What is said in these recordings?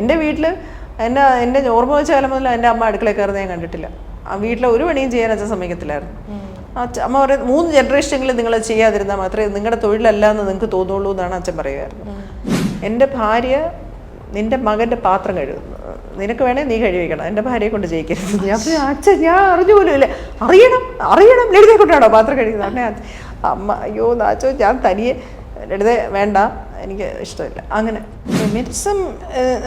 എന്റെ വീട്ടിൽ എന്റെ എന്റെ ഓർമ്മ വെച്ച കാലം മുതൽ എന്റെ അമ്മ അടുക്കളയിൽ കയറുന്നത് ഞാൻ കണ്ടിട്ടില്ല. ആ വീട്ടിലെ ഒരു പണിയും ചെയ്യാൻ അച്ഛൻ സമ്മതിക്കത്തില്ലായിരുന്നു. അമ്മ പറയും മൂന്ന് ജനറേഷനെങ്കിലും നിങ്ങൾ ചെയ്യാതിരുന്നാൽ മാത്രമേ നിങ്ങളുടെ തൊഴിലല്ല എന്ന് നിങ്ങൾക്ക് തോന്നുള്ളൂ എന്നാണ് അച്ഛൻ പറയുമായിരുന്നു എന്റെ ഭാര്യ നിന്റെ മകന്റെ പാത്രം കഴുകുന്നു നിനക്ക് വേണേ നീ കഴിവിക്കണം എന്റെ ഭാര്യയെ കൊണ്ട് ജയിക്കരുത്. ഞാൻ അച്ഛൻ ഞാൻ അറിഞ്ഞു പോലും ഇല്ല. അറിയണം അറിയണം. ലളിതയെ കൊണ്ടാണോ പാത്രം കഴുകുന്നത്? അമ്മ അമ്മ അയ്യോ നാച്ചോ ഞാൻ തനിയെ ലളിത വേണ്ട എനിക്ക് ഇഷ്ടമില്ല. അങ്ങനെ. ഫെമിനിസം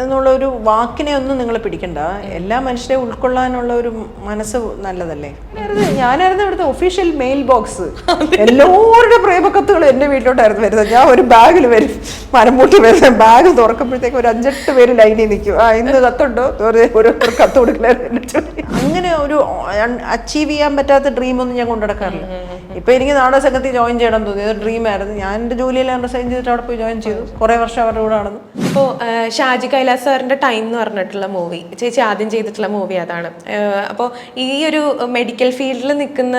എന്നുള്ള ഒരു വാക്കിനെ ഒന്നും നിങ്ങൾ പിടിക്കണ്ട. എല്ലാ മനുഷ്യരെ ഉൾക്കൊള്ളാനുള്ള ഒരു മനസ്സ് നല്ലതല്ലേ? ഞാനായിരുന്നു- ഇവിടുത്തെ ഒഫീഷ്യൽ മെയിൽ ബോക്സ് എല്ലാവരുടെ പ്രേമക്കത്തുകളും എന്റെ വീട്ടിലോട്ടായിരുന്നു വരുന്നത്. ഞാൻ ഒരു ബാഗിൽ വരും. മരംപൂട്ടി വരുന്ന ബാഗ് തുറക്കുമ്പോഴത്തേക്ക് ഒരു അഞ്ചെട്ട് പേര് ലൈനിൽ നിൽക്കും. ആ ഇന്ന് കത്തുണ്ടോ? ഓരോരുത്തർ കത്ത് ജോലി. അങ്ങനെ ഒരു അച്ചീവ് ചെയ്യാൻ പറ്റാത്ത ഡ്രീം ഒന്നും ഞാൻ കൊണ്ടുനടക്കാറില്ല. ഇപ്പൊ എനിക്ക് നാടക സംഘത്തിൽ ജോയിൻ ചെയ്യണം തോന്നി. ഒരു ഡ്രീം ആയിരുന്നു. ഞാൻ എന്റെ ജോലിയെല്ലാം റിസൈൻ ചെയ്തിട്ട് അവിടെ പോയി ജോയിൻ ചെയ്തു. കുറെ വർഷം അവരുടെ കൂടെ ആണെന്ന് ഇപ്പോൾ ഷാജി കൈലാസ് സാറിന്റെ ടൈം എന്ന് പറഞ്ഞിട്ടുള്ള മൂവി ചേച്ചി ആദ്യം ചെയ്തിട്ടുള്ള മൂവി അതാണ്. അപ്പോൾ ഈ ഒരു മെഡിക്കൽ ഫീൽഡിൽ നിൽക്കുന്ന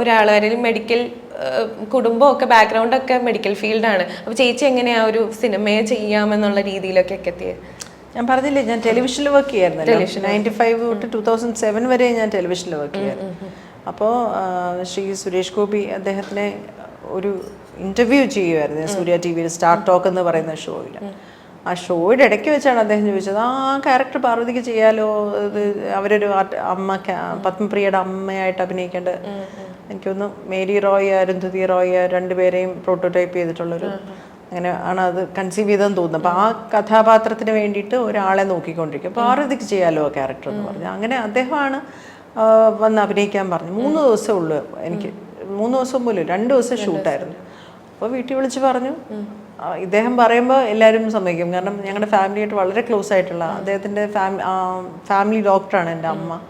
ഒരാൾ അല്ലെങ്കിൽ മെഡിക്കൽ കുടുംബമൊക്കെ ബാക്ക്ഗ്രൗണ്ട് ഒക്കെ മെഡിക്കൽ ഫീൽഡാണ് അപ്പോൾ ചേച്ചി എങ്ങനെയാ ഒരു സിനിമയെ ചെയ്യാമെന്നുള്ള രീതിയിലൊക്കെ എത്തിയത് ഞാൻ പറഞ്ഞില്ലേ ഞാൻ ടെലിവിഷനിൽ വർക്ക് ചെയ്യായിരുന്നു നയന്റി ഫൈവ് തൊട്ട് ടൂ തൗസൻഡ് സെവൻ വരെ ഞാൻ ടെലിവിഷനിൽ വർക്ക് ചെയ്യായിരുന്നു അപ്പോൾ ശ്രീ സുരേഷ് ഗോപി അദ്ദേഹത്തിനെ ഒരു ഇന്റർവ്യൂ ചെയ്യുമായിരുന്നു സൂര്യ ടി വിയിൽ സ്റ്റാർ ടോക്ക് എന്ന് പറയുന്ന ഷോയിൽ ആ ഷോയുടെ ഇടയ്ക്ക് വെച്ചാണ് അദ്ദേഹം ചോദിച്ചത് ആ ക്യാരക്ടർ പാർവതിക്ക് ചെയ്യാലോ? ഇത് അവരൊരു അമ്മ പത്മപ്രിയയുടെ അമ്മയായിട്ട് അഭിനയിക്കേണ്ട. എനിക്കൊന്ന് മേരി റോയ് അരുന്ധതി റോയ് രണ്ടുപേരെയും പ്രോട്ടോടൈപ്പ് ചെയ്തിട്ടുള്ളൊരു അങ്ങനെ ആണ് അത് കൺസീവ് ചെയ്തതെന്ന് തോന്നുന്നത്. അപ്പോൾ ആ കഥാപാത്രത്തിന് വേണ്ടിയിട്ട് ഒരാളെ നോക്കിക്കൊണ്ടിരിക്കും. അപ്പോൾ പാർവതിക്ക് ചെയ്യാലോ ക്യാരക്ടർ എന്ന് പറഞ്ഞു. അങ്ങനെ അദ്ദേഹമാണ് വന്ന് അഭിനയിക്കാൻ പറഞ്ഞു. മൂന്ന് ദിവസമേ ഉള്ളൂ എനിക്ക്. മൂന്ന് ദിവസം പോലും രണ്ട് ദിവസം ഷൂട്ടായിരുന്നു അപ്പോൾ വീട്ടിൽ വിളിച്ച് പറഞ്ഞു. ഇദ്ദേഹം പറയുമ്പോൾ എല്ലാവരും സമ്മതിക്കും. കാരണം ഞങ്ങളുടെ ഫാമിലിയായിട്ട് വളരെ ക്ലോസ് ആയിട്ടുള്ള അദ്ദേഹത്തിന്റെ ഫാമി ഫാമിലി ഡോക്ടറാണ് എന്റെ അമ്മ.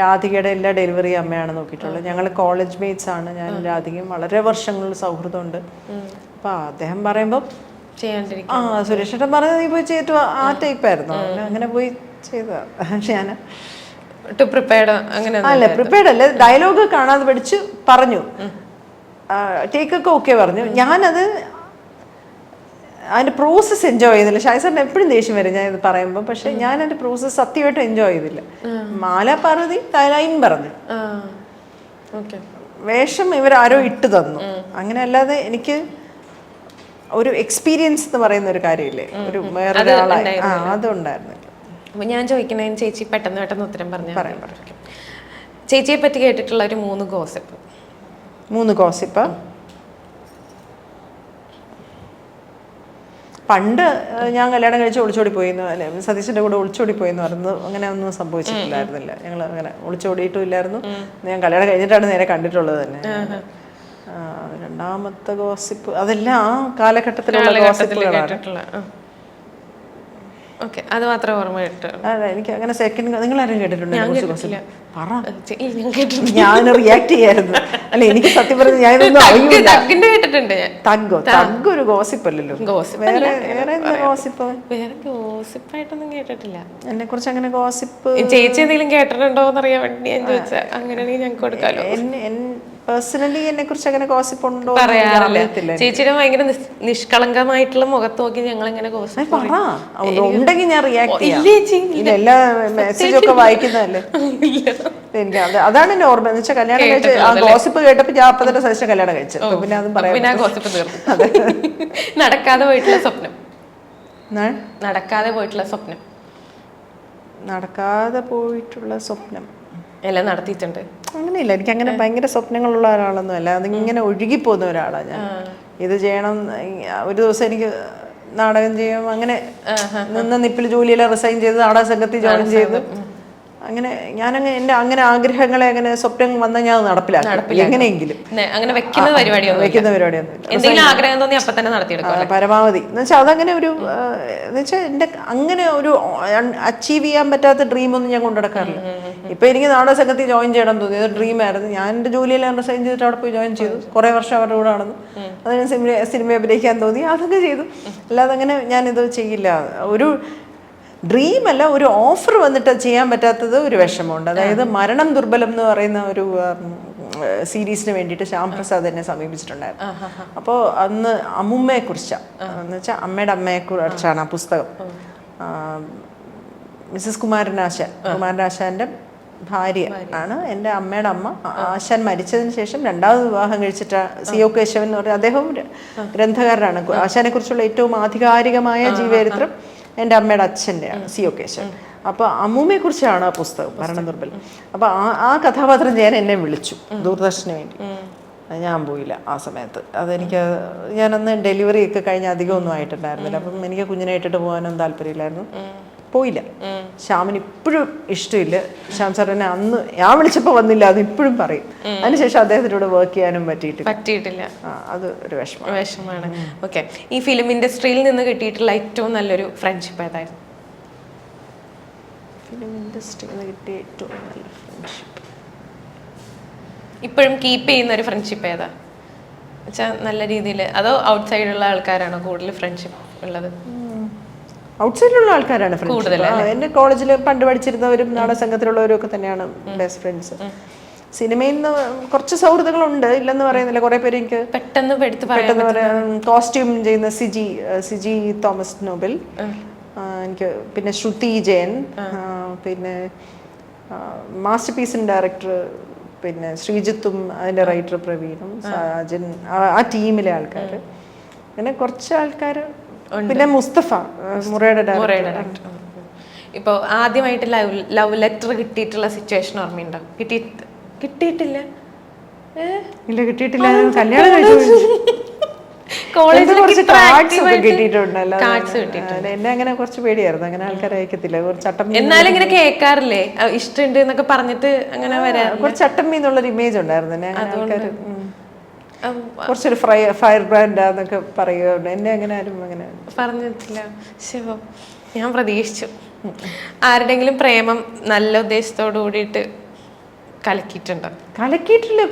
രാധികയുടെ എല്ലാ ഡെലിവറി അമ്മയാണ് നോക്കിയിട്ടുള്ളത്. ഞങ്ങൾ കോളേജ് മേറ്റ്സ് ആണ്. ഞാൻ രാധികയും വളരെ വർഷങ്ങളിൽ സൗഹൃദമുണ്ട് അപ്പോൾ അദ്ദേഹം പറയുമ്പോ ആ സുരേഷ് ഏട്ടൻ പറഞ്ഞത് നീ പോയി ചെയ്തിട്ട്. ആ ടൈപ്പായിരുന്നു. അങ്ങനെ പോയി ചെയ്തതാണ് ഞാൻ അല്ല പ്രിപ്പയർഡ് അല്ല. ഡയലോഗ് കാണാതെ പഠിച്ച് പറഞ്ഞു. ടേക്ക് ഒക്കെ ഓക്കെ പറഞ്ഞു. ഞാനത് അതിന്റെ പ്രോസസ് എൻജോയ് ചെയ്തില്ല. ഷൈസറിന് എപ്പോഴും ദേഷ്യം വരും ഞാൻ ഇത് പറയുമ്പോൾ പക്ഷെ ഞാൻ എന്റെ പ്രോസസ് സത്യമായിട്ട് എൻജോയ് ചെയ്തില്ല. മാല പാർവതി തലൈൻ പറഞ്ഞു. വേഷം ഇവരാരോ ഇട്ട് തന്നു. അങ്ങനെ അല്ലാതെ എനിക്ക് ഒരു എക്സ്പീരിയൻസ് എന്ന് പറയുന്ന ഒരു കാര്യമില്ലേ? ഒരു വേറെ ആ അതുണ്ടായിരുന്നില്ല അപ്പോൾ ഞാൻ ചോദിക്കുന്നതിന് ചേച്ചി പെട്ടെന്ന് പെട്ടെന്ന് ഉത്തരം പറഞ്ഞു പറയാം ചേച്ചിയെ പറ്റി കേട്ടിട്ടുള്ള ഒരു മൂന്ന് ഗോസിപ്പ് മൂന്ന് ഗോസിപ്പ് പണ്ട് ഞാൻ കല്യാണം കഴിച്ച് ഒളിച്ചോടി പോയി അല്ലെ സതീശന്റെ കൂടെ ഒളിച്ചോടി പോയെന്ന് പറയുന്നത് അങ്ങനെ ഒന്നും സംഭവിച്ചിട്ടില്ലായിരുന്നില്ല. ഞങ്ങൾ അങ്ങനെ ഒളിച്ചോടിയിട്ടും ഇല്ലായിരുന്നു. ഞാൻ കല്യാണം കഴിഞ്ഞിട്ടാണ് നേരെ കണ്ടിട്ടുള്ളത് തന്നെ. രണ്ടാമത്തെ ഗോസിപ്പ് അതെല്ലാം ആ കാലഘട്ടത്തിലുള്ള ഗോസിപ്പുകളാണ് ഓക്കെ അത് മാത്രമേ ഓർമ്മ കിട്ടുള്ളൂ അല്ല എനിക്ക് അങ്ങനെ സെക്കൻഡ് നിങ്ങൾ ആരും കേട്ടിട്ടുണ്ടോ ഞാൻ റിയാക്ട് ചെയ്യായിരുന്നു. അല്ല എനിക്ക് സത്യം പറഞ്ഞു ഞാൻ ഇതൊന്നും അറിയൂല. തഗ്ഗിന്റെ കേട്ടിട്ടുണ്ട് തഗ്ഗോ? തഗ് ഒരു ഗോസിപ്പ് അല്ലല്ലോ. വേറെ വേറെ എന്താ ഗോസിപ്പ് വേറെ ഗോസിപ്പായിട്ടൊന്നും കേട്ടിട്ടില്ല. എന്നെ കുറിച്ച് അങ്ങനെ ഗോസിപ്പ് ചേച്ചി എന്തെങ്കിലും കേട്ടിട്ടുണ്ടോ എന്ന് അറിയാൻ വേണ്ടി ഞാൻ ചോദിച്ചാ അങ്ങനെയാണെങ്കിൽ ഞങ്ങൾക്ക് കൊടുക്കാലോ. പേഴ്സണലി എന്നെ കുറിച്ച് അങ്ങനെ ഗോസിപ്പ് ഉണ്ടോ പറയാറില്ല. ചേച്ചിയുടെ ഭയങ്കര നിഷ്കളങ്കമായിട്ടുള്ള മുഖത്ത് നോക്കി ഞങ്ങൾ ഇങ്ങനെ ഉണ്ടെങ്കിൽ ഞാൻ റിയാക്ട് എല്ലാ മെസ്സേജ് ഒക്കെ വായിക്കുന്നതല്ലേ? എനിക്ക് അതാണ് നോർമൽ എന്ന് വെച്ചാൽ കല്യാണം കഴിച്ച് ആ ഗോസിപ്പ് കേട്ടപ്പോ ഞാൻ അപ്പൊ തന്നെ സജഷൻ കല്യാണം കഴിച്ചു. പിന്നെ അതും പറയാം ഗോസിപ്പ് തീർന്നു. നടക്കാതെ പോയിട്ടുള്ള സ്വപ്നം. നടക്കാതെ പോയിട്ടുള്ള സ്വപ്നം. നടക്കാതെ പോയിട്ടുള്ള സ്വപ്നം. എല്ലാം നടത്തിയിട്ടുണ്ട്. അങ്ങനെയില്ല. എനിക്ക് അങ്ങനെ ഭയങ്കര സ്വപ്നങ്ങളുള്ള ഒരാളൊന്നും അല്ല അതിങ്ങനെ ഒഴുകിപ്പോകുന്ന ഒരാളാണ് ഞാൻ. ഇത് ചെയ്യണം ഒരു ദിവസം എനിക്ക് നാടകം ചെയ്യും അങ്ങനെ നിന്ന് നിപ്പിൽ ജോലിയെല്ലാം റിസൈൻ ചെയ്ത് നാടക സംഘത്തിൽ ജോയിൻ ചെയ്ത് അങ്ങനെ ഞാനങ്ങ് എന്റെ അങ്ങനെ ആഗ്രഹങ്ങളെ അങ്ങനെ സ്വപ്നം വന്ന ഞാൻ നടപ്പിലാക്കി. എങ്ങനെയെങ്കിലും. അങ്ങനെ വെക്കുന്ന പരിപാടിയൊന്നും വയ്ക്കുന്ന പരിപാടിയൊന്നുമില്ല. എന്തെങ്കിലും ആഗ്രഹം തോന്നി അപ്പൊ തന്നെ നടത്തിയെടുക്കും പരമാവധി. എന്ന് വെച്ചാൽ അതങ്ങനെ ഒരു എന്ന് വെച്ചാൽ എന്റെ അങ്ങനെ ഒരു അച്ചീവ് ചെയ്യാൻ പറ്റാത്ത ഡ്രീം ഒന്നും ഞാൻ കൊണ്ടുനടക്കാറില്ല ഇപ്പൊ എനിക്ക് നാടക സംഘത്തിൽ ജോയിൻ ചെയ്യണം തോന്നി. അത് ഡ്രീം ആയിരുന്നു. ഞാൻ എന്റെ ജോലിയെല്ലാം റിസൈൻ ചെയ്തിട്ട് അവിടെ പോയി ജോയിൻ ചെയ്തു. കുറേ വർഷം അവരുടെ കൂടെ നടന്നു. അതിന് സിനിമ സിനിമ അഭിനയിക്കാൻ തോന്നി. അതൊക്കെ ചെയ്തു. അല്ലാതെ അങ്ങനെ ഞാനിത് ചെയ്യില്ല. ഒരു ഡ്രീം അല്ല ഒരു ഓഫർ വന്നിട്ട് ചെയ്യാൻ പറ്റാത്തത് ഒരു വിഷമമുണ്ട്. അതായത് മരണം ദുർബലം എന്ന് പറയുന്ന ഒരു സീരീസിന് വേണ്ടിയിട്ട് ശ്യാം പ്രസാദ് എന്നെ സമീപിച്ചിട്ടുണ്ടായിരുന്നു. അപ്പോൾ അന്ന് അമ്മുമ്മയെ കുറിച്ചാണ് എന്ന് വെച്ചാൽ അമ്മയുടെ അമ്മയെ കുറിച്ചാണ് ആ പുസ്തകം. മിസ്സസ് കുമാരനാശാൻ കുമാരനാശാന്റെ ഭാര്യ ആണ് എന്റെ അമ്മയുടെ അമ്മ. ആശാൻ മരിച്ചതിന് ശേഷം രണ്ടാമത് വിവാഹം കഴിച്ചിട്ട സി ഒ കേശവൻ എന്ന് പറയുന്നത് അദ്ദേഹം ഗ്രന്ഥകാരനാണ്. ആശാനെ കുറിച്ചുള്ള ഏറ്റവും ആധികാരികമായ ജീവചരിത്രം എന്റെ അമ്മയുടെ അച്ഛന്റെയാണ് സി ഒ കേശവൻ. അപ്പോൾ അമ്മൂമ്മയെ കുറിച്ചാണ് ആ പുസ്തകം ഭരണദുർബൽ അപ്പോൾ ആ ആ കഥാപാത്രം ചെയ്യാൻ എന്നെ വിളിച്ചു ദൂരദർശന് വേണ്ടി. ഞാൻ പോയില്ല ആ സമയത്ത്. അതെനിക്ക് ഞാനന്ന് ഡെലിവറി ഒക്കെ കഴിഞ്ഞ് അധികമൊന്നും ആയിട്ടുണ്ടായിരുന്നില്ല. അപ്പം എനിക്ക് കുഞ്ഞിനെ ഇട്ടിട്ട് പോകാനൊന്നും താല്പര്യമില്ലായിരുന്നു. പോയില്ല. ശ്യാമിന് ഇപ്പോഴും ഇഷ്ടമില്ല. ശ്യാം സാർ എന്നെ അന്ന് ഞാൻ വിളിച്ചപ്പോൾ വന്നില്ല അത് ഇപ്പോഴും പറയും. അതിനുശേഷം അദ്ദേഹത്തിന്റെ കൂടെ വർക്ക് ചെയ്യാനും പറ്റിയിട്ടില്ല. പറ്റിയിട്ടില്ല. അത് ഒരു വിഷമം. വിഷമാണ്. ഓക്കെ ഈ ഫിലിം ഇൻഡസ്ട്രിയിൽ നിന്ന് കിട്ടിയിട്ടുള്ള ഏറ്റവും നല്ലൊരു ഫ്രണ്ട്ഷിപ്പ് ഏതായിരുന്നു? ഫിലിം ഇൻഡസ്ട്രിയിൽ നിന്ന് കിട്ടിയ ഏറ്റവും നല്ല ഫ്രണ്ട്ഷിപ്പ് ഇപ്പോഴും കീപ്പ് ചെയ്യുന്ന ഒരു ഫ്രണ്ട്ഷിപ്പ് ഏതാ? വെച്ചാൽ നല്ല രീതിയിൽ അതോ ഔട്ട്സൈഡ് ഉള്ള ആൾക്കാരാണോ കൂടുതൽ ഫ്രണ്ട്ഷിപ്പ് ഉള്ളത്? ഔട്ട്സൈഡിലുള്ള ആൾക്കാരാണ് ഫ്രണ്ട്സ് എന്റെ കോളേജിൽ പണ്ട് പഠിച്ചിരുന്നവരും നാടക സംഘത്തിലുള്ളവരും ഒക്കെ തന്നെയാണ് ബെസ്റ്റ് ഫ്രണ്ട്സ് സിനിമയിൽ നിന്ന് കുറച്ച് സൗഹൃദങ്ങളുണ്ട്. ഇല്ലെന്ന് പറയുന്നില്ല. കുറെ പേര് എനിക്ക് പെട്ടെന്ന് പെട്ടെന്ന് പറയാം കോസ്റ്റ്യൂം ചെയ്യുന്ന സിജി സിജി തോമസ് നോബിൽ. എനിക്ക് പിന്നെ ശ്രുതി ജയൻ. പിന്നെ മാസ്റ്റർ പീസിന്റെ ഡയറക്ടർ പിന്നെ ശ്രീജിത്തും അതിന്റെ റൈറ്റർ പ്രവീണും സാജൻ ആ ടീമിലെ ആൾക്കാർ അങ്ങനെ കുറച്ച് ആൾക്കാർ പിന്നെ മുസ്തഫ ആ, മുറയുടെ ഡയറക്ടർ ഇപ്പോൾ ആദ്യമായിട്ട് ലവ് ലവ് ലെറ്റർ കിട്ടിയിട്ടുള്ള സിറ്റുവേഷൻ ഓർമ്മയുണ്ടോ? കിട്ടി കിട്ടിയിട്ടില്ല. ഇല്ല കിട്ടിയിട്ടില്ല. കല്യാണം കഴിച്ചു. കോളേജിൽ കുറച്ച് കാർഡ്സ് ഒക്കെ കിട്ടിയിട്ടുണ്ടല്ലോ. കാർഡ്സ് എന്നെ അങ്ങനെ കുറച്ച് പേടിയായിരുന്നു. അങ്ങനെ ആൾക്കാരെ അയക്കത്തില്ല. കുറച്ച് ചട്ടമ്പി എന്നാലും ഇങ്ങനെ കേൾക്കാറില്ലേ? ഇഷ്ടമുണ്ട് എന്നൊക്കെ പറഞ്ഞിട്ട് അങ്ങനെ വരാ കുറച്ച് ചട്ടമ്പി എന്നുള്ളൊരു ഇമേജ് ഉണ്ടായിരുന്നു. അങ്ങനെ ആൾക്കാർ കുറച്ചൊരു ഫ്രൈ ഫയർ ബ്രാൻഡാന്നൊക്കെ പറയുകയുണ്ട്. എന്നെ അങ്ങനെ ആരും അങ്ങനെ പറഞ്ഞിട്ടില്ല. ശിവം ഞാൻ പ്രതീക്ഷിച്ചു. ആരുടെങ്കിലും പ്രേമം നല്ല ഉദ്ദേശത്തോടു കൂടിയിട്ട് കലക്കിയിട്ടുണ്ടോ? കലക്കിയിട്ടില്ല.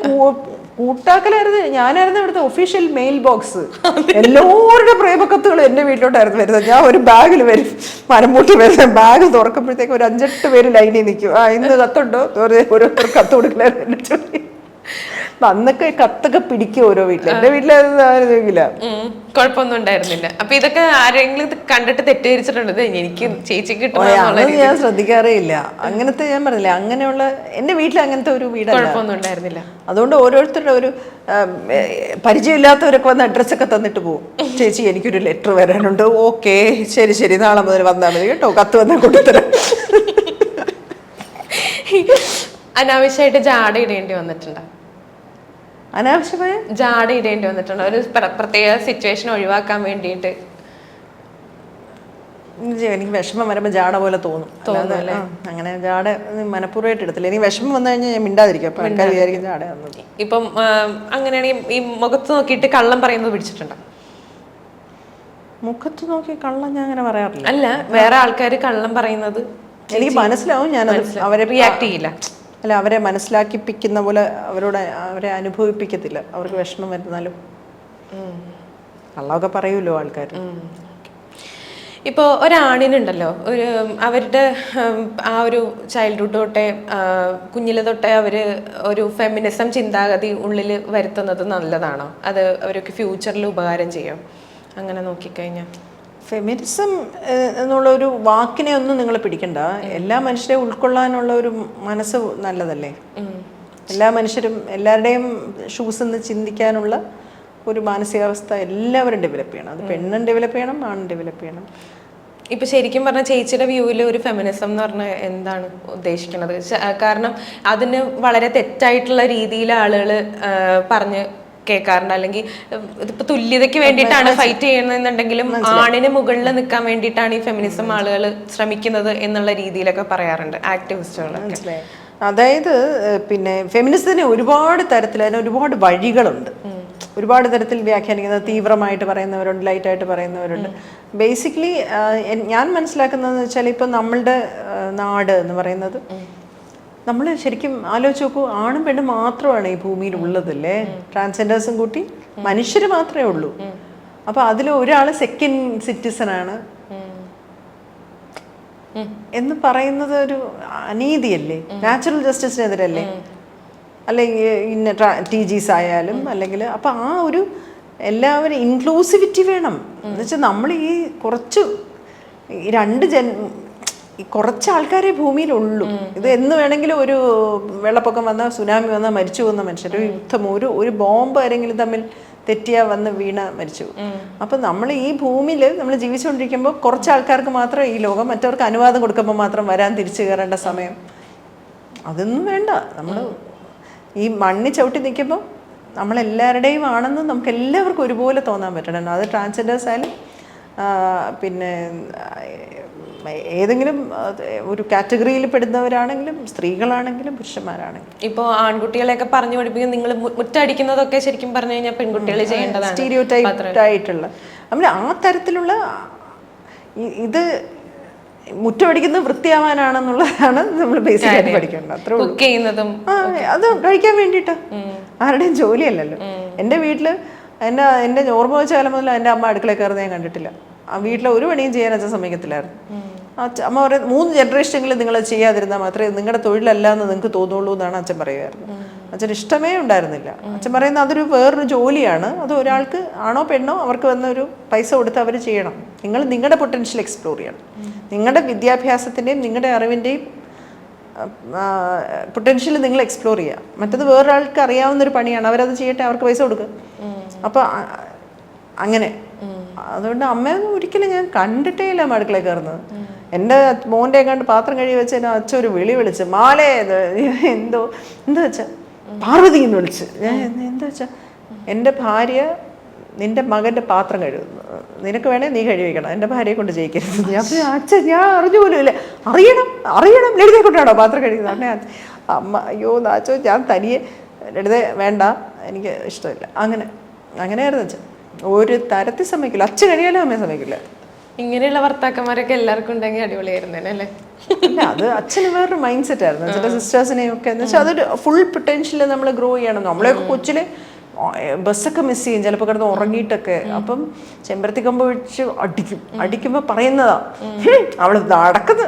കൂട്ടാക്കലായിരുന്നു. ഞാനായിരുന്നു ഇവിടുത്തെ ഒഫീഷ്യൽ മെയിൽ ബോക്സ് എല്ലാവരുടെ പ്രേമക്കത്തുകളും എന്റെ വീട്ടിലോട്ടായിരുന്നു വരുന്നത്. ഞാൻ ഒരു ബാഗിൽ വരും. മരമൂട്ടി വരുന്ന ബാഗ് തുറക്കുമ്പോഴത്തേക്ക് ഒരു അഞ്ചെട്ട് പേര് ലൈനിൽ നിൽക്കും. ആ ഇന്ന് കത്തുണ്ടോ? ഓരോരുത്തർ കത്ത് കൊടുക്കലായിരുന്നു അന്നൊക്കെ കത്തൊക്കെ പിടിക്കും ഓരോ വീട്ടിൽ എന്റെ ഉം, കുഴപ്പമൊന്നും ഉണ്ടായിരുന്നില്ല. അപ്പൊ ഇതൊക്കെ ആരെങ്കിലും ഇത് കണ്ടിട്ട് തെറ്റിദ്ധരിച്ചിട്ടുണ്ട്? എനിക്ക് ചേച്ചി കിട്ടും ഞാൻ ശ്രദ്ധിക്കാറേ ഇല്ല അങ്ങനത്തെ ഞാൻ പറഞ്ഞില്ല അങ്ങനെയുള്ള എന്റെ വീട്ടിൽ അങ്ങനത്തെ ഒരു വീട് കുഴപ്പമൊന്നും ഉണ്ടായിരുന്നില്ല. അതുകൊണ്ട് ഓരോരുത്തരുടെ ഒരു പരിചയമില്ലാത്തവരൊക്കെ വന്ന് അഡ്രസ്സൊക്കെ തന്നിട്ട് പോകും ചേച്ചി എനിക്കൊരു ലെറ്റർ വരാനുണ്ട്. ഓക്കെ ശരി ശരി. നാളെ മുതൽ വന്നാൽ മതി കേട്ടോ. കത്ത് വന്നാൽ കൊണ്ടുതരാം അനാവശ്യമായിട്ട് ജാട ഇടേണ്ടി വന്നിട്ടുണ്ടോ? അനാവശ്യമായ? ജാട ഇടേണ്ടി വന്നിട്ടുണ്ട്. ഒരു പ്രത്യേക സിറ്റുവേഷൻ ഒഴിവാക്കാൻ വേണ്ടിയിട്ട്. എനിക്ക് വിഷമം വരുമ്പോൾ ജാട പോലെ തോന്നും. ആ, അങ്ങനെ ജാട മനഃപൂർവമായിട്ട് എടുത്തില്ല എനിക്ക് വിഷമം വന്നു കഴിഞ്ഞാൽ ഞാൻ മിണ്ടാതിരിക്കും. അപ്പം ആൾക്കാർ വിചാരിക്കും ജാട ഇപ്പം അങ്ങനെയാണെങ്കിൽ ഈ മുഖത്ത് നോക്കിയിട്ട് കള്ളം പറയുന്നത് പിടിച്ചിട്ടുണ്ടോ? മുഖത്ത് നോക്കി കള്ളം ഞാൻ അങ്ങനെ പറയാറില്ല. അല്ല വേറെ ആൾക്കാർ കള്ളം പറയുന്നത് എനിക്ക് മനസ്സിലാവും ഞാൻ അവരെ റിയാക്ട് ചെയ്യില്ല. അല്ല അവരെ മനസ്സിലാക്കിപ്പിക്കുന്ന പോലെ അവരോട് അവരെ അനുഭവിപ്പിക്കത്തില്ല. അവർക്ക് വിഷമം വരുന്നാലും. കള്ളമൊക്കെ പറയുമല്ലോ ആൾക്കാർ ഇപ്പോൾ ഒരാണിനുണ്ടല്ലോ. ഒരു അവരുടെ ആ ഒരു ചൈൽഡ്ഹുഡ് തൊട്ടേ കുഞ്ഞിലെ തൊട്ടേ അവർ ഒരു ഫെമിനിസം ചിന്താഗതി ഉള്ളിൽ വരുത്തുന്നത് നല്ലതാണോ? അത് അവരൊക്കെ ഫ്യൂച്ചറിൽ ഉപകാരം ചെയ്യും. അങ്ങനെ നോക്കിക്കഴിഞ്ഞാൽ ഫെമിനിസം എന്നുള്ള ഒരു വാക്കിനെ ഒന്നും നിങ്ങൾ പിടിക്കണ്ട. എല്ലാ മനുഷ്യരെ ഉൾക്കൊള്ളാനുള്ള ഒരു മനസ്സ് നല്ലതല്ലേ? എല്ലാ മനുഷ്യരും എല്ലാവരുടെയും ഷൂസ് എന്ന് ചിന്തിക്കാനുള്ള ഒരു മാനസികാവസ്ഥ എല്ലാവരും ഡെവലപ്പ് ചെയ്യണം. അത് പെണ്ണും ഡെവലപ്പ് ചെയ്യണം ആണും ഡെവലപ്പ് ചെയ്യണം. ഇപ്പൊ ശരിക്കും പറഞ്ഞ ചേച്ചിയുടെ വ്യൂവിൽ ഒരു ഫെമിനിസം എന്ന് പറഞ്ഞാൽ എന്താണ് ഉദ്ദേശിക്കുന്നത് കാരണം അതിന് വളരെ തെറ്റായിട്ടുള്ള രീതിയിൽ ആളുകൾ പറഞ്ഞ് കേൾക്കാറുണ്ട് അല്ലെങ്കിൽ ഇതിപ്പോ തുല്യതയ്ക്ക് വേണ്ടിയിട്ടാണ് ഫൈറ്റ് ചെയ്യുന്നതെന്നുണ്ടെങ്കിലും ആണിന് മുകളിൽ നിൽക്കാൻ വേണ്ടിയിട്ടാണ് ഈ ഫെമിനിസം ആളുകൾ ശ്രമിക്കുന്നത് എന്നുള്ള രീതിയിലൊക്കെ പറയാറുണ്ട്. മനസ്സിലായോ. അതായത് പിന്നെ ഫെമിനിസത്തിന് ഒരുപാട് തരത്തിൽ അതിന് ഒരുപാട് വഴികളുണ്ട്. ഒരുപാട് തരത്തിൽ വ്യാഖ്യാനിക്കുന്നത് തീവ്രമായിട്ട് പറയുന്നവരുണ്ട് ലൈറ്റായിട്ട് പറയുന്നവരുണ്ട്. ബേസിക്കലി ഞാൻ മനസ്സിലാക്കുന്നതെന്ന് വെച്ചാൽ ഇപ്പം നമ്മളുടെ നാട് എന്ന് പറയുന്നത് നമ്മൾ ശരിക്കും ആലോചിച്ച് നോക്കൂ ആണും പെണ്ണും മാത്രമാണ് ഈ ഭൂമിയിൽ ഉള്ളതല്ലേ? ട്രാൻസ്ജെൻഡേഴ്സും കൂട്ടി മനുഷ്യർ മാത്രമേ ഉള്ളൂ. അപ്പൊ അതിൽ ഒരാൾ സെക്കൻഡ് സിറ്റിസൺ ആണ്. എന്ന് പറയുന്നത് ഒരു അനീതിയല്ലേ? നാച്ചുറൽ ജസ്റ്റിസിനെതിരല്ലേ അല്ലെങ്കിൽ ഇന്ന ടി ജിസ് ആയാലും അല്ലെങ്കിൽ അപ്പം ആ ഒരു എല്ലാവരും ഇൻക്ലൂസിവിറ്റി വേണം. എന്നുവെച്ചാൽ നമ്മൾ ഈ കുറച്ച് രണ്ട് ജൻ കുറച്ച് ആൾക്കാരെ ഭൂമിയിലുള്ളൂ. ഇത് എന്ന് വേണമെങ്കിലും ഒരു വെള്ളപ്പൊക്കം വന്ന സുനാമി വന്ന മരിച്ചു പോകുന്ന മനുഷ്യർ ഒരു യുദ്ധം. ഒരു ഒരു ബോംബ് ആരെങ്കിലും തമ്മിൽ തെറ്റിയാ വന്ന് വീണ മരിച്ചു. അപ്പൊ നമ്മൾ ഈ ഭൂമിയിൽ നമ്മൾ ജീവിച്ചുകൊണ്ടിരിക്കുമ്പോൾ കുറച്ച് ആൾക്കാർക്ക് മാത്രം ഈ ലോകം മറ്റവർക്ക് അനുവാദം കൊടുക്കുമ്പോൾ മാത്രം വരാൻ തിരിച്ചു കയറേണ്ട സമയം. അതൊന്നും വേണ്ട. നമ്മൾ ഈ മണ്ണി ചവിട്ടി നിൽക്കുമ്പോൾ നമ്മളെല്ലാവരുടെയും ആണെന്ന് നമുക്ക് എല്ലാവർക്കും ഒരുപോലെ തോന്നാൻ പറ്റണം. അത് ട്രാൻസ്ജെൻഡേഴ്സ് ആയാലും പിന്നെ ഏതെങ്കിലും ഒരു കാറ്റഗറിയിൽ പെടുന്നവരാണെങ്കിലും സ്ത്രീകളാണെങ്കിലും പുരുഷന്മാരാണെങ്കിലും. ഇപ്പോൾ ആൺകുട്ടികളെയൊക്കെ പറഞ്ഞു പഠിപ്പിക്കും നിങ്ങൾ മുറ്റടിക്കുന്നതൊക്കെ ശരിക്കും പറഞ്ഞു കഴിഞ്ഞാൽ പെൺകുട്ടികൾ ചെയ്യേണ്ടതാണ്. സ്റ്റീരിയോ ആയിട്ടുള്ള. നമ്മൾ ആ തരത്തിലുള്ള ഇത് മുറ്റമടിക്കുന്നത് വൃത്തിയാവാനാണെന്നുള്ളതാണ് നമ്മൾ ബേസിക് ആയിട്ട് പഠിക്കേണ്ടത്. അത്ര കുക്ക് ചെയ്യുന്നതും അത് കഴിക്കാൻ വേണ്ടിയിട്ടാ. ആരുടെയും ജോലിയല്ലല്ലോ. എന്റെ വീട്ടിൽ എന്നെ എന്റെ ഓർമ്മ വെച്ച കാലം മുതൽ എന്റെ അമ്മ അടുക്കളയിൽ കയറുന്നത് ഞാൻ കണ്ടിട്ടില്ല. വീട്ടിലെ ഒരു പണിയും ചെയ്യാൻ അച്ഛൻ സമ്മതിക്കത്തില്ലായിരുന്നു. അമ്മ പറയുന്നത് മൂന്ന് ജനറേഷനെങ്കിലും നിങ്ങൾ ചെയ്യാതിരുന്നാൽ മാത്രമേ നിങ്ങളുടെ തൊഴിലല്ല എന്ന് നിങ്ങൾക്ക് തോന്നുള്ളൂ എന്നാണ് അച്ഛൻ പറയുമായിരുന്നു അച്ഛൻ ഇഷ്ടമേ ഉണ്ടായിരുന്നില്ല. അച്ഛൻ പറയുന്ന അതൊരു വേറൊരു ജോലിയാണ്. അത് ഒരാൾക്ക് ആണോ പെണ്ണോ അവർക്ക് വന്ന ഒരു പൈസ കൊടുത്ത് അവർ ചെയ്യണം. നിങ്ങൾ നിങ്ങളുടെ പൊട്ടൻഷ്യൽ എക്സ്പ്ലോർ ചെയ്യണം. നിങ്ങളുടെ വിദ്യാഭ്യാസത്തിന്റെയും നിങ്ങളുടെ അറിവിന്റെയും പൊട്ടൻഷ്യൽ നിങ്ങൾ എക്സ്പ്ലോർ ചെയ്യുക. മറ്റത് വേറൊരാൾക്ക് അറിയാവുന്ന ഒരു പണിയാണ്. അവരത് ചെയ്യട്ടെ അവർക്ക് പൈസ കൊടുക്കുക അപ്പോൾ അങ്ങനെ. അതുകൊണ്ട് അമ്മയൊന്നും ഒരിക്കലും ഞാൻ കണ്ടിട്ടേ ഇല്ല അമ്മ അടുക്കളയിൽ കയറുന്നത്. എന്റെ മോന്റെ കണ്ട് പാത്രം കഴുകി വെച്ച് എന്നെ അച്ഛൻ ഒരു വിളി വിളിച്ച് മാലേ എന്തോ എന്താ വെച്ചാ പാർവതി എന്ന് വിളിച്ച്. ഞാൻ എന്താ വെച്ചാ എന്റെ ഭാര്യ നിന്റെ മകന്റെ പാത്രം കഴുകുന്നു. നിനക്ക് വേണേ നീ കഴിവിക്കണം എന്റെ ഭാര്യയെ കൊണ്ട് ജയിക്കരുത്. ഞാൻ അച്ഛൻ ഞാൻ അറിഞ്ഞു പോലും ഇല്ല. അറിയണം അറിയണം. ലളിതയെ കൊണ്ടാണോ പാത്രം കഴുകുന്നത്? അങ്ങനെ അമ്മ അയ്യോ നാച്ചോ ഞാൻ തനിയെ ലളിത വേണ്ട എനിക്ക് ഇഷ്ടമില്ല. അങ്ങനെ അങ്ങനെയായിരുന്നു അച്ഛൻ ഒരു തരത്തിൽ സമ്മതിക്കില്ല. അച്ഛൻ കഴിയാലും അമ്മയെ സമ്മതിക്കില്ല. ഇങ്ങനെയുള്ള ഭർത്താക്കന്മാരൊക്കെ എല്ലാവർക്കും ഉണ്ടെങ്കിൽ അടിപൊളിയായിരുന്നേനെ അല്ലേ? അല്ല അത് അച്ഛന് വേറൊരു മൈൻഡ് സെറ്റ് ആയിരുന്നു. അച്ഛന്റെ സിസ്റ്റേഴ്സിനെയും ഒക്കെ എന്ന് വെച്ചാൽ അതൊരു ഫുൾ പൊട്ടൻഷ്യൽ നമ്മൾ ഗ്രോ ചെയ്യണം. നമ്മളെയൊക്കെ കൊച്ചിലെ ബസ്സൊക്കെ മിസ് ചെയ്യും. ചിലപ്പോൾ കിടന്ന് ഉറങ്ങിയിട്ടൊക്കെ. അപ്പം ചെമ്പരത്തി കമ്പ് വെച്ച് അടിക്കും. അടിക്കുമ്പോൾ പറയുന്നതാ അവൾ നടക്കുന്നത്.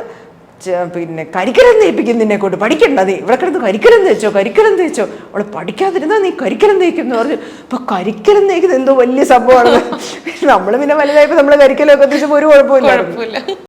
പിന്നെ കരിക്കലം നിന്നെ കൊണ്ട്. പഠിക്കണ്ട നീ. ഇവിടെ കിടന്ന് കരിക്കലം തേച്ചോ കരിക്കലം തേച്ചോ അവൾ പഠിക്കാതിരുന്നാ നീ കരിക്കലം തേക്കും എന്ന് പറഞ്ഞു. അപ്പൊ കരിക്കലം തേക്കുന്നത് എന്തോ വലിയ സംഭവമാണ്. നമ്മൾ പിന്നെ വലുതായപ്പോ നമ്മൾ കരിക്കലൊക്കെ തേച്ചപ്പോ ഒരു കുഴപ്പമില്ല.